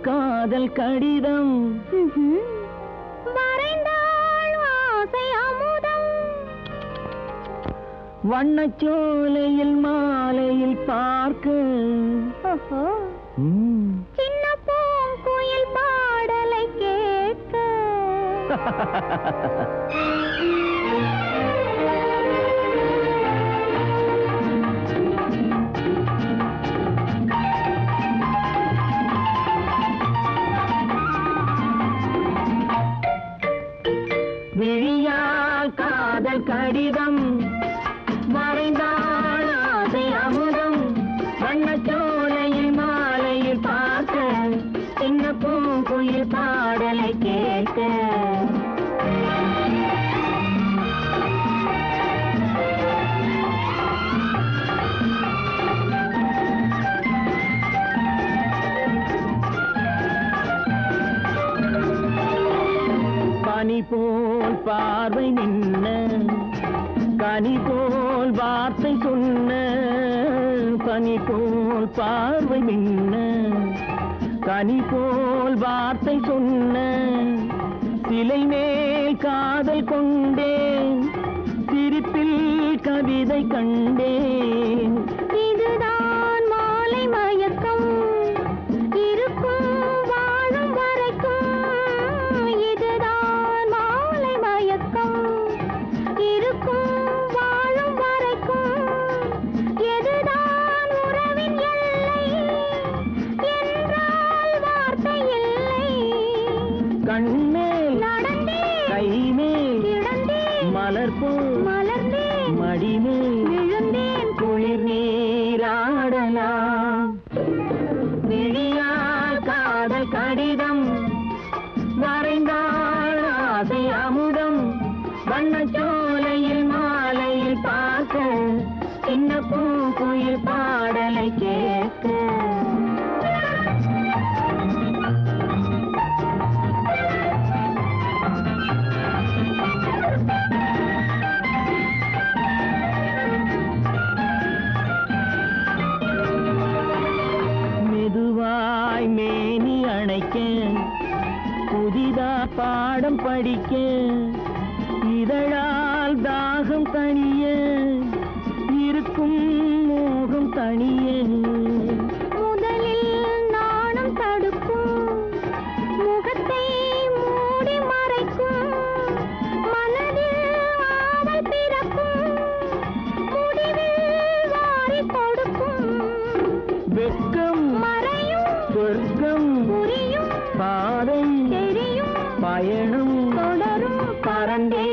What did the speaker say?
காதல் கடிதம். வரைந்தாள் ஆசை அமுதம். வண்ணச்சோலையில் மாலையில் பார்க்க. சின்ன பூங்குயில் பாடலை கேட்க. கடிதம் வரைந்தாள் ஆசை அமுதம். வண்ணச்சோலையில் மாலையில் பார்க்க சின்ன பூங்குயில் பாடலை கேட்க. பனி போல் பார்வை நின்று பனி போல் வார்த்தை சொன்ன பனி போல் பார்வை மின்ன. கனி போல் வார்த்தை சொன்ன சிலை மேல் காதல் கொண்டேன். கண்மேல் நடந்தேன் கைமேல் கிடந்தேன் மலர் போல் மலர்ந்தேன் மடிமேல் விழுந்தேன். குளிர் நீராடலாம் விழியால் காதல் கடிதம் வரைந்தாள் ஆசை அமுதம். வண்ணச்சோலையில் மாலையில் பார்க்க சின்ன பூங்குயில் பாடலை கேட்க. படிக்க புதிதா பாடம் படிக்க இதழால் தாகம் தனியே பயணம் தொடரும் பரண்டே